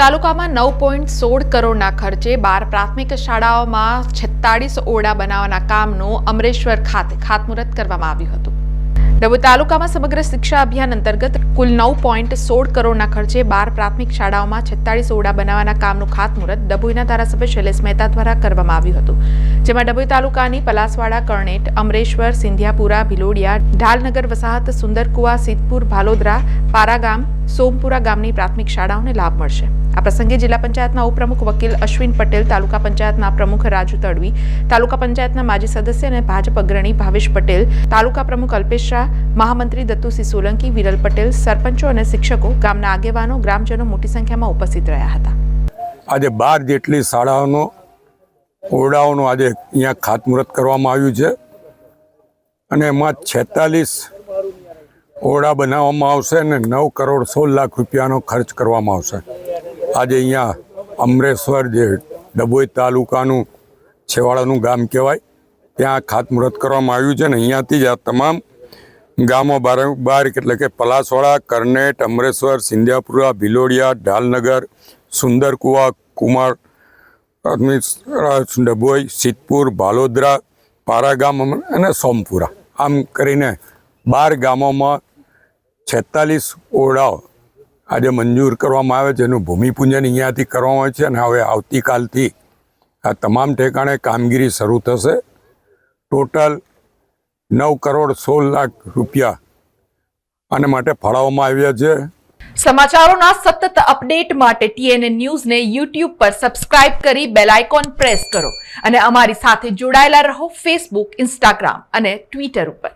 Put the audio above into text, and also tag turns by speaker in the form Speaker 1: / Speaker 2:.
Speaker 1: તાલુકામાં નવ પોઈન્ટ સોળ કરોડના ખર્ચે બાર પ્રાથમિક શાળાઓમાં છેતાળીસ ઓરડા બનાવવાના કામનું અમરેશ્વર ખાતે ખાતમુહૂર્ત કરવામાં આવ્યું હતું. ડભોઈ તાલુકામાં સમગ્ર શિક્ષા અભિયાન અંતર્ગત કુલ નવ પોઈન્ટ સોળ કરોડના ખર્ચે બાર પ્રાથમિક શાળાઓમાં છેતાળીસ ઓરડા બનાવવાના કામનું ખાતમુહૂર્ત ડભોઈના ધારાસભ્ય શૈલેષ મહેતા દ્વારા કરવામાં આવ્યું હતું. જેમાં ડભોઈ તાલુકાની પલાસવાડા, કરણેટ, અમરેશ્વર, સિંધિયાપુરા, ભિલોડિયા, ઢાલનગર, વસાહત, સુંદરકુવા, સિદ્ધપુર, ભાલોદરા, પારાગામ સોમપુરા ગામની પ્રાથમિક શાળાઓને લાભ મળશે. આ પ્રસંગે જિલ્લા પંચાયતના ઉપપ્રમુખ વકીલ અશ્વિન પટેલ, તાલુકા પંચાયતના પ્રમુખ રાજુ તડવી, તાલુકા પંચાયતના માજી સદસ્ય અને ભાજપ અગ્રણી ભાવેશ પટેલ, તાલુકા પ્રમુખ અલ્પેશ શાહ, મહામંત્રી દત્તુસિંહ સોલંકી, વિરલ પટેલ, સરપંચો અને શિક્ષકો ગામના આગેવાનો, ગ્રામજનો મોટી સંખ્યામાં ઉપસ્થિત રહ્યા હતા.
Speaker 2: આજે બાર જેટલી શાળાઓનો, ઓરડાઓનું આજે અહીંયા ખાતમુહૂર્ત કરવામાં આવ્યું છે. અને એમાં છેતાલીસ ઓરડા બનાવવામાં આવશે અને નવ કરોડ સોળ લાખ રૂપિયાનો ખર્ચ કરવામાં આવશે. આજે અહીંયા અમરેશ્વર જે ડભોઈ તાલુકાનું છેવાડાનું ગામ કહેવાય, ત્યાં ખાતમુહૂર્ત કરવામાં આવ્યું છે અને અહીંયાથી જ આ તમામ ગામો બાર એટલે કે પલાસવાડા, કરનેટ, અમરેશ્વર, સિંધિયાપુરા, ભિલોડિયા, ઢાલનગર, સુંદરકુવા, કુમાર ડભોઈ, સિદ્ધપુર, ભાલોદરા પારાગામ અને સોમપુરા. આમ કરીને બાર ગામોમાં છેતાલીસ ઓરડાઓ આજે મંજૂર કરવામાં આવે છે. એનું ભૂમિપૂજન અહીંયાથી કરવામાં આવે છે અને હવે આવતીકાલથી આ તમામ ઠેકાણે કામગીરી શરૂ થશે. ટોટલ નવ કરોડ સોળ લાખ રૂપિયા આને માટે ફાળવવામાં આવ્યા છે.
Speaker 1: સમાચારોના સતત અપડેટ માટે ટીએનએ ન્યૂઝને યુટ્યુબ પર સબસ્ક્રાઇબ કરી બેલ આઇકોન પ્રેસ કરો અને અમારી સાથે જોડાયેલા રહો ફેસબુક, ઇન્સ્ટાગ્રામ અને ટ્વિટર ઉપર.